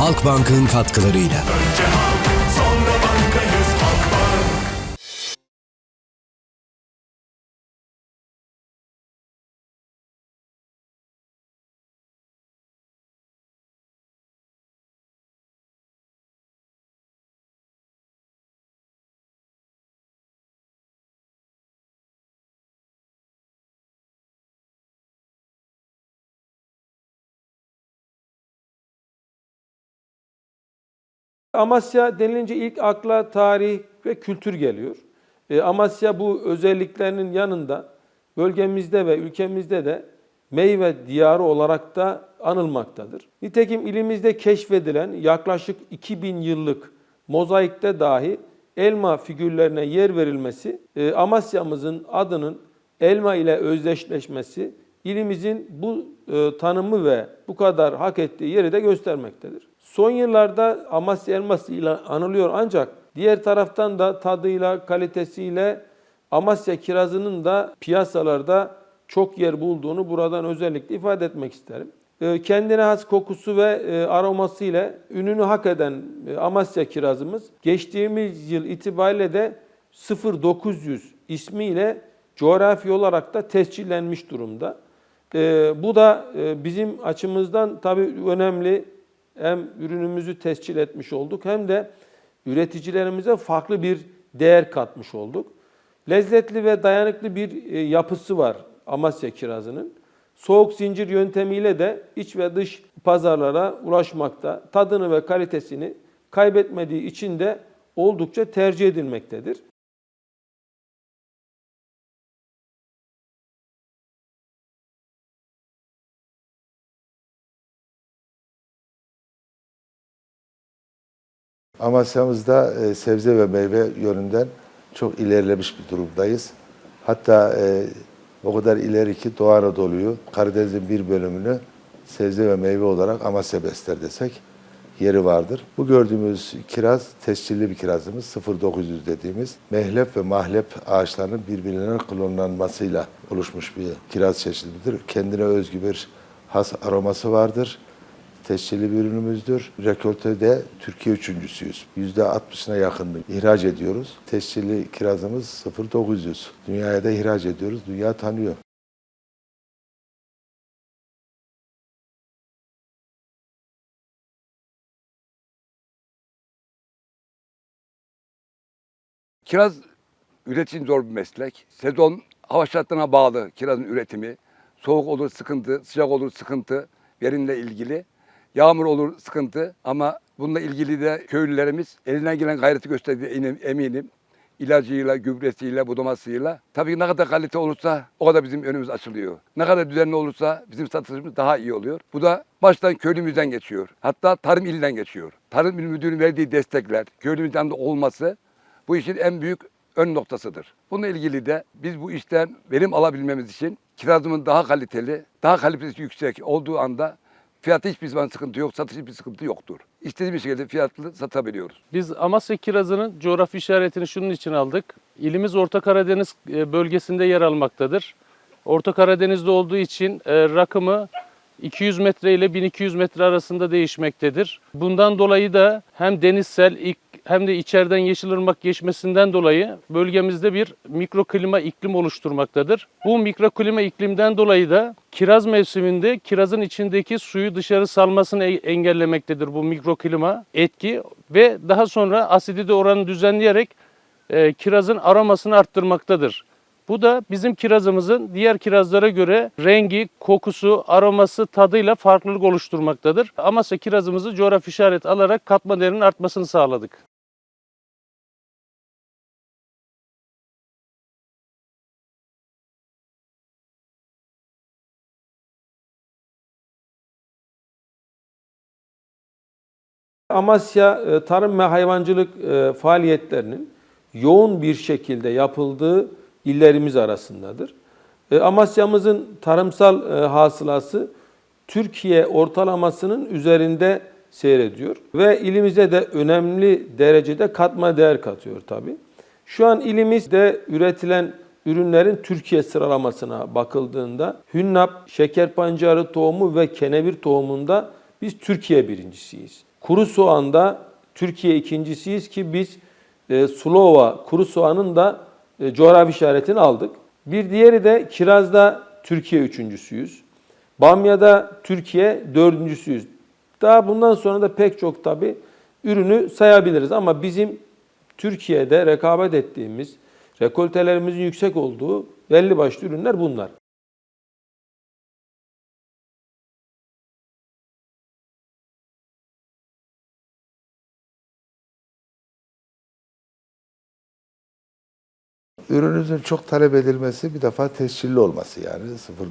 Halkbank'ın katkılarıyla. Önce Amasya denilince ilk akla tarih ve kültür geliyor. E, Amasya bu özelliklerinin yanında bölgemizde ve ülkemizde de meyve diyarı olarak da anılmaktadır. Nitekim ilimizde keşfedilen yaklaşık 2000 yıllık mozaikte dahi elma figürlerine yer verilmesi, e, Amasya'mızın adının elma ile özdeşleşmesi ilimizin bu e, tanımı ve bu kadar hak ettiği yeri de göstermektedir. Son yıllarda Amasya elması ile anılıyor ancak diğer taraftan da tadıyla, kalitesiyle Amasya kirazının da piyasalarda çok yer bulduğunu buradan özellikle ifade etmek isterim. E, Kendine has kokusu ve e, aroması ile ününü hak eden e, Amasya kirazımız geçtiğimiz yıl itibariyle de 0900 ismiyle coğrafi olarak da tescillenmiş durumda. E, bu da e, bizim açımızdan tabii önemli. Hem ürünümüzü tescil etmiş olduk hem de üreticilerimize farklı bir değer katmış olduk. Lezzetli ve dayanıklı bir e, yapısı var Amasya kirazının. Soğuk zincir yöntemiyle de iç ve dış pazarlara ulaşmakta. Tadını ve kalitesini kaybetmediği için de oldukça tercih edilmektedir. Amasya'mızda e, sebze ve meyve yönünden çok ilerlemiş bir durumdayız. Hatta e, o kadar ileri ki Doğu Anadolu'yu, Karadeniz'in bir bölümünü sebze ve meyve olarak Amasya besler desek yeri vardır. Bu gördüğümüz kiraz tescilli bir kirazımız 0900 dediğimiz mehlep ve mahlep ağaçlarının birbirine klonlanmasıyla oluşmuş bir kiraz çeşididir. Kendine özgü bir has aroması vardır tescilli bir ürünümüzdür. Rekoltede Türkiye üçüncüsüyüz. %60'ına yakınını ihraç ediyoruz. Tescilli kirazımız 0900. Dünyaya da ihraç ediyoruz. Dünya tanıyor. Kiraz üretim zor bir meslek. Sezon hava şartlarına bağlı kirazın üretimi. Soğuk olur sıkıntı, sıcak olur sıkıntı verimle ilgili. Yağmur olur sıkıntı ama bununla ilgili de köylülerimiz elinden gelen gayreti gösterdiği emin- eminim. İlacıyla, gübresiyle, budamasıyla. Tabii ne kadar kalite olursa o kadar bizim önümüz açılıyor. Ne kadar düzenli olursa bizim satışımız daha iyi oluyor. Bu da baştan köylümüzden geçiyor. Hatta tarım ilinden geçiyor. Tarım il müdürünün verdiği destekler, köylümüzden de olması bu işin en büyük ön noktasıdır. Bununla ilgili de biz bu işten verim alabilmemiz için kirazımın daha kaliteli, daha kalitesi yüksek olduğu anda fiyatı hiçbir zaman sıkıntı yok, satış hiçbir sıkıntı yoktur. İstediğimiz şekilde fiyatlı satabiliyoruz. Biz Amasya kirazının coğrafi işaretini şunun için aldık. İlimiz Orta Karadeniz e, bölgesinde yer almaktadır. Orta Karadeniz'de olduğu için e, rakımı 200 metre ile 1200 metre arasında değişmektedir. Bundan dolayı da hem denizsel hem de içeriden Yeşilırmak geçmesinden dolayı bölgemizde bir mikroklima iklim oluşturmaktadır. Bu mikroklima iklimden dolayı da kiraz mevsiminde kirazın içindeki suyu dışarı salmasını e- engellemektedir bu mikroklima etki ve daha sonra asidite oranı düzenleyerek e, kirazın aromasını arttırmaktadır. Bu da bizim kirazımızın diğer kirazlara göre rengi, kokusu, aroması, tadıyla farklılık oluşturmaktadır. Amasya kirazımızı coğrafi işaret alarak katma değerinin artmasını sağladık. Amasya e, tarım ve hayvancılık e, faaliyetlerinin yoğun bir şekilde yapıldığı illerimiz arasındadır. E, Amasya'mızın tarımsal hasılası Türkiye ortalamasının üzerinde seyrediyor ve ilimize de önemli derecede katma değer katıyor tabii. Şu an ilimizde üretilen ürünlerin Türkiye sıralamasına bakıldığında hünnap, şeker pancarı tohumu ve kenevir tohumunda biz Türkiye birincisiyiz. Kuru soğanda Türkiye ikincisiyiz ki biz e, Sulova kuru soğanın da e, coğrafi işaretini aldık. Bir diğeri de kirazda Türkiye üçüncüsüyüz. Bamya'da Türkiye dördüncüsüyüz. Daha bundan sonra da pek çok tabi ürünü sayabiliriz ama bizim Türkiye'de rekabet ettiğimiz, rekoltelerimizin yüksek olduğu belli başlı ürünler bunlar. Ürünümüzün çok talep edilmesi bir defa tescilli olması yani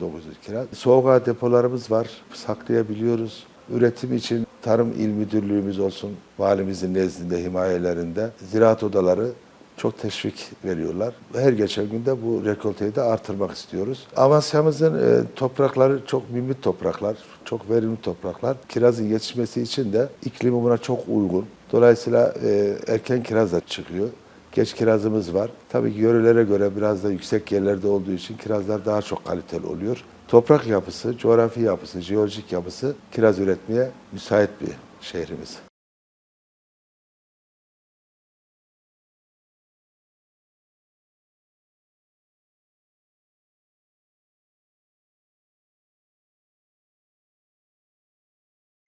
0900 kira. Soğuk hava depolarımız var, saklayabiliyoruz. Üretim için Tarım İl Müdürlüğümüz olsun, valimizin nezdinde, himayelerinde ziraat odaları çok teşvik veriyorlar. Her geçen günde bu rekolteyi de artırmak istiyoruz. Amasya'mızın e, toprakları çok mümit topraklar, çok verimli topraklar. Kirazın yetişmesi için de iklimi buna çok uygun. Dolayısıyla e, erken kiraz da çıkıyor. Geç kirazımız var. Tabii ki yörelere göre biraz da yüksek yerlerde olduğu için kirazlar daha çok kaliteli oluyor. Toprak yapısı, coğrafi yapısı, jeolojik yapısı kiraz üretmeye müsait bir şehrimiz.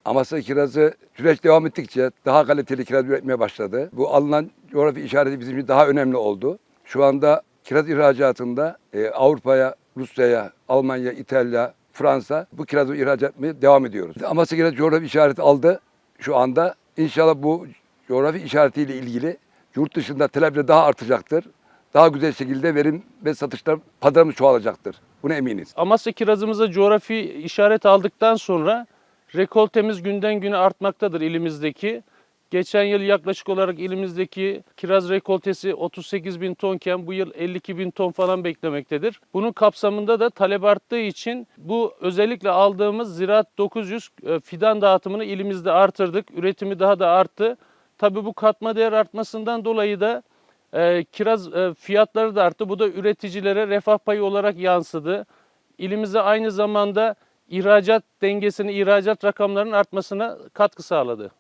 Amasya kirazı süreç devam ettikçe daha kaliteli kiraz üretmeye başladı. Bu alınan coğrafi işareti bizim için daha önemli oldu. Şu anda kiraz ihracatında e, Avrupa'ya, Rusya'ya, Almanya, İtalya, Fransa bu kirazı ihraç etmeye devam ediyoruz. Amasya kiraz coğrafi işareti aldı şu anda. İnşallah bu coğrafi işaretiyle ilgili yurt dışında talepleri daha artacaktır. Daha güzel şekilde verim ve satışlar pazarımız çoğalacaktır. Buna eminiz. Amasya kirazımıza coğrafi işaret aldıktan sonra rekoltemiz günden güne artmaktadır ilimizdeki. Geçen yıl yaklaşık olarak ilimizdeki kiraz rekoltesi 38 bin tonken bu yıl 52 bin ton falan beklemektedir. Bunun kapsamında da talep arttığı için bu özellikle aldığımız Ziraat 900 e, fidan dağıtımını ilimizde artırdık. Üretimi daha da arttı. Tabii bu katma değer artmasından dolayı da e, kiraz e, fiyatları da arttı. Bu da üreticilere refah payı olarak yansıdı. İlimize aynı zamanda ihracat dengesini, ihracat rakamlarının artmasına katkı sağladı.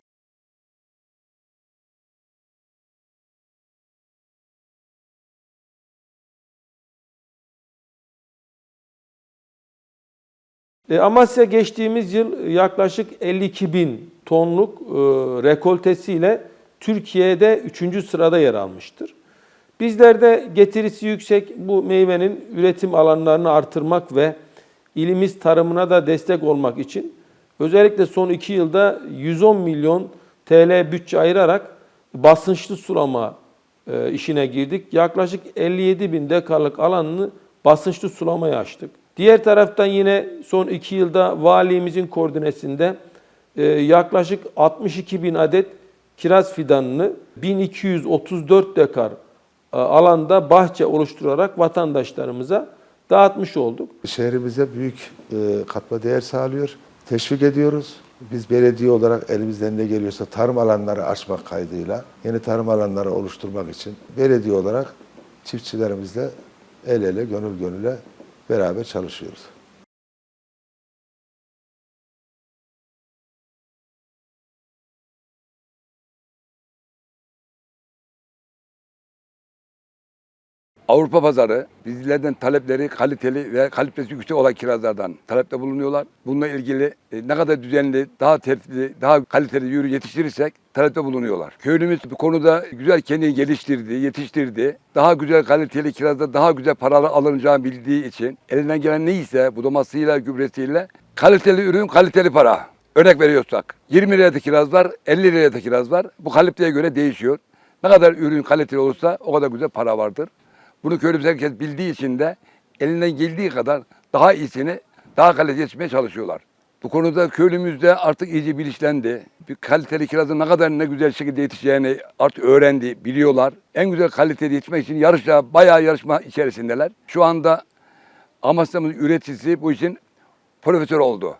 E, Amasya geçtiğimiz yıl yaklaşık 52 bin tonluk e, rekoltesiyle Türkiye'de 3. sırada yer almıştır. Bizler de getirisi yüksek bu meyvenin üretim alanlarını artırmak ve ilimiz tarımına da destek olmak için özellikle son 2 yılda 110 milyon TL bütçe ayırarak basınçlı sulama e, işine girdik. Yaklaşık 57 bin dekarlık alanını basınçlı sulamaya açtık. Diğer taraftan yine son 2 yılda valimizin koordinesinde e, yaklaşık 62 bin adet kiraz fidanını 1234 dekar e, alanda bahçe oluşturarak vatandaşlarımıza dağıtmış olduk. Şehrimize büyük e, katma değer sağlıyor. Teşvik ediyoruz. Biz belediye olarak elimizden ne geliyorsa tarım alanları açmak kaydıyla yeni tarım alanları oluşturmak için belediye olarak çiftçilerimizle el ele, gönül gönüle beraber çalışıyoruz. Avrupa pazarı bizlerden talepleri kaliteli ve kalitesi yüksek olan kirazlardan talepte bulunuyorlar. Bununla ilgili e, ne kadar düzenli, daha tertipli, daha kaliteli ürün yetiştirirsek talepte bulunuyorlar. Köylümüz bu konuda güzel kendini geliştirdi, yetiştirdi. Daha güzel kaliteli kirazda daha güzel paralar alınacağını bildiği için elinden gelen neyse budamasıyla, gübresiyle kaliteli ürün, kaliteli para. Örnek veriyorsak 20 liraya kiraz var, 50 liraya kiraz var. Bu kaliteye göre değişiyor. Ne kadar ürün kaliteli olursa o kadar güzel para vardır. Bunu köylümüz herkes bildiği için de elinden geldiği kadar daha iyisini, daha kaliteli yetişmeye çalışıyorlar. Bu konuda köylümüz de artık iyice bilinçlendi. Bir kaliteli kirazın ne kadar ne güzel şekilde yetişeceğini artık öğrendi, biliyorlar. En güzel kaliteli yetişmek için yarışla, bayağı yarışma içerisindeler. Şu anda Amasya'mız üreticisi bu için profesör oldu.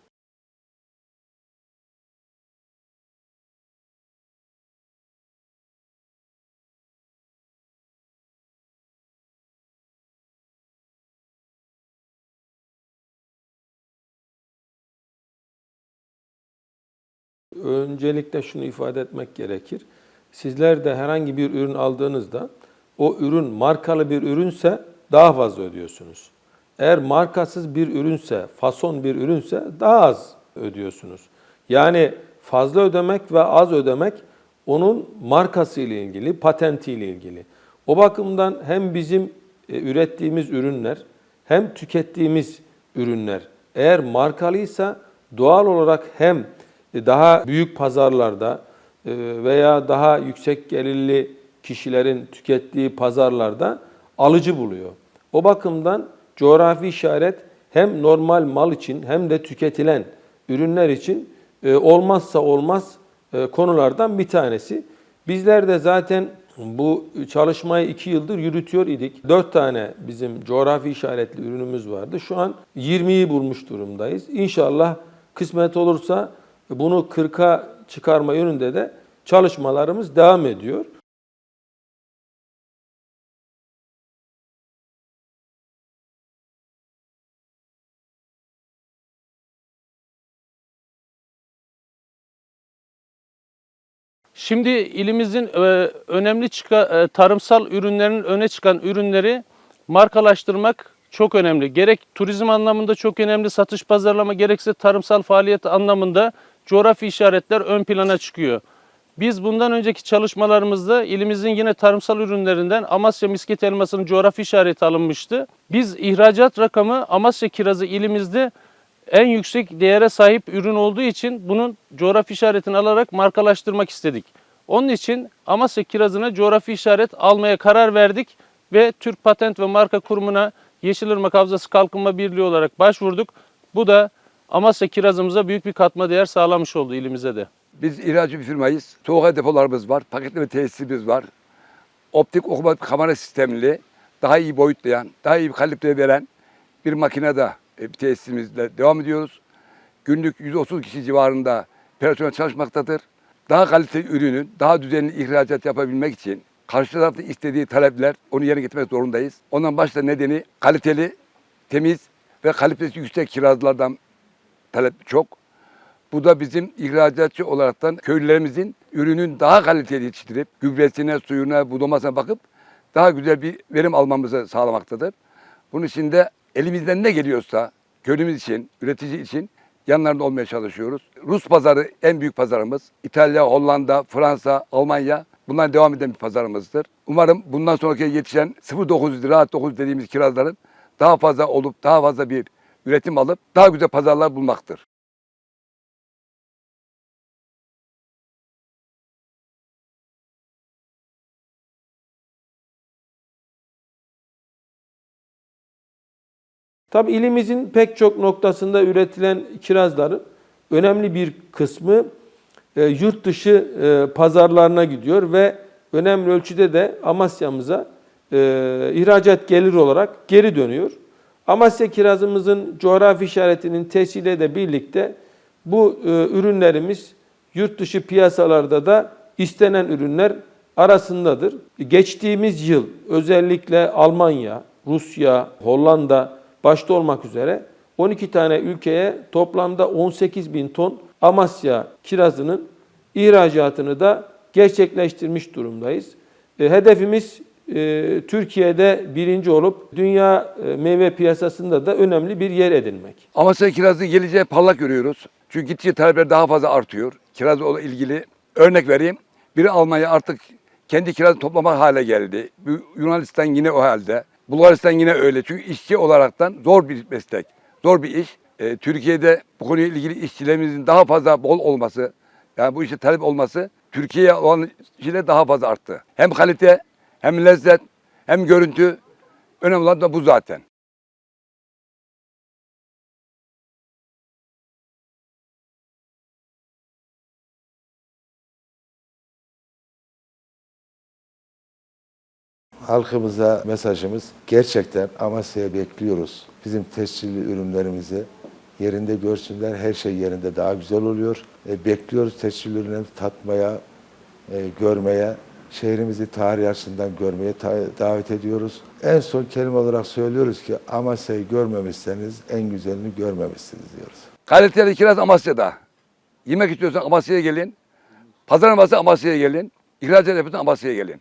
Öncelikle şunu ifade etmek gerekir. Sizler de herhangi bir ürün aldığınızda o ürün markalı bir ürünse daha fazla ödüyorsunuz. Eğer markasız bir ürünse, fason bir ürünse daha az ödüyorsunuz. Yani fazla ödemek ve az ödemek onun markası ile ilgili, patenti ile ilgili. O bakımdan hem bizim e, ürettiğimiz ürünler hem tükettiğimiz ürünler eğer markalıysa doğal olarak hem daha büyük pazarlarda e, veya daha yüksek gelirli kişilerin tükettiği pazarlarda alıcı buluyor. O bakımdan coğrafi işaret hem normal mal için hem de tüketilen ürünler için e, olmazsa olmaz e, konulardan bir tanesi. Bizler de zaten bu çalışmayı iki yıldır yürütüyor idik. Dört tane bizim coğrafi işaretli ürünümüz vardı. Şu an 20'yi bulmuş durumdayız. İnşallah kısmet olursa bunu 40'a çıkarma yönünde de çalışmalarımız devam ediyor. Şimdi ilimizin e, önemli çıka, e, tarımsal ürünlerin öne çıkan ürünleri markalaştırmak çok önemli. Gerek turizm anlamında çok önemli, satış pazarlama gerekse tarımsal faaliyet anlamında coğrafi işaretler ön plana çıkıyor. Biz bundan önceki çalışmalarımızda ilimizin yine tarımsal ürünlerinden Amasya misket elmasının coğrafi işareti alınmıştı. Biz ihracat rakamı Amasya kirazı ilimizde en yüksek değere sahip ürün olduğu için bunun coğrafi işaretini alarak markalaştırmak istedik. Onun için Amasya kirazına coğrafi işaret almaya karar verdik ve Türk Patent ve Marka Kurumu'na Yeşilırmak Havzası Kalkınma Birliği olarak başvurduk. Bu da Amasya kirazımıza büyük bir katma değer sağlamış oldu ilimize de. Biz ihracı bir firmayız. Soğuk depolarımız var. Paketleme tesisimiz var. Optik okuma kamera sistemli, daha iyi boyutlayan, daha iyi bir kalibre veren bir makinede e, bir tesisimizle devam ediyoruz. Günlük 130 kişi civarında personel çalışmaktadır. Daha kaliteli ürünün, daha düzenli ihracat yapabilmek için karşı tarafta istediği talepler, onu yerine getirmek zorundayız. Ondan başta nedeni kaliteli, temiz ve kalitesi yüksek kirazlardan talep çok. Bu da bizim ihracatçı olaraktan köylülerimizin ürünün daha kaliteli yetiştirip gübresine, suyuna, budamasına bakıp daha güzel bir verim almamızı sağlamaktadır. Bunun için de elimizden ne geliyorsa köylümüz için, üretici için yanlarında olmaya çalışıyoruz. Rus pazarı en büyük pazarımız. İtalya, Hollanda, Fransa, Almanya bunlar devam eden bir pazarımızdır. Umarım bundan sonraki yetişen 0.9 rahat 9 dediğimiz kirazların daha fazla olup daha fazla bir üretim alıp daha güzel pazarlar bulmaktır. Tabi ilimizin pek çok noktasında üretilen kirazların önemli bir kısmı e, yurt dışı e, pazarlarına gidiyor ve önemli ölçüde de Amasya'mıza e, ihracat geliri olarak geri dönüyor. Amasya kirazımızın coğrafi işaretinin tesciliyle de birlikte bu e, ürünlerimiz yurt dışı piyasalarda da istenen ürünler arasındadır. Geçtiğimiz yıl özellikle Almanya, Rusya, Hollanda başta olmak üzere 12 tane ülkeye toplamda 18 bin ton Amasya kirazının ihracatını da gerçekleştirmiş durumdayız. E, Hedefimiz Türkiye'de birinci olup dünya e, meyve piyasasında da önemli bir yer edinmek. Amasya kirazı geleceği parlak görüyoruz. Çünkü gittikçe talepler daha fazla artıyor. Kirazla ilgili örnek vereyim. Biri Almanya artık kendi kirazı toplamak hale geldi. Yunanistan yine o halde. Bulgaristan yine öyle. Çünkü işçi olaraktan zor bir meslek. Zor bir iş. Ee, Türkiye'de bu konuyla ilgili işçilerimizin daha fazla bol olması, yani bu işe talep olması Türkiye'ye olan işine daha fazla arttı. Hem kalite, hem lezzet, hem görüntü. Önemli olan da bu zaten. Halkımıza mesajımız gerçekten Amasya'ya bekliyoruz. Bizim tescilli ürünlerimizi yerinde görsünler. Her şey yerinde daha güzel oluyor. E, bekliyoruz tescilli ürünleri tatmaya, e, görmeye, şehrimizi tarih açısından görmeye davet ediyoruz. En son kelime olarak söylüyoruz ki Amasya'yı görmemişseniz en güzelini görmemişsiniz diyoruz. Kaliteli kiraz Amasya'da. Yemek istiyorsan Amasya'ya gelin. Pazar varsa Amasya'ya gelin. İhracat yapıyorsan Amasya'ya gelin.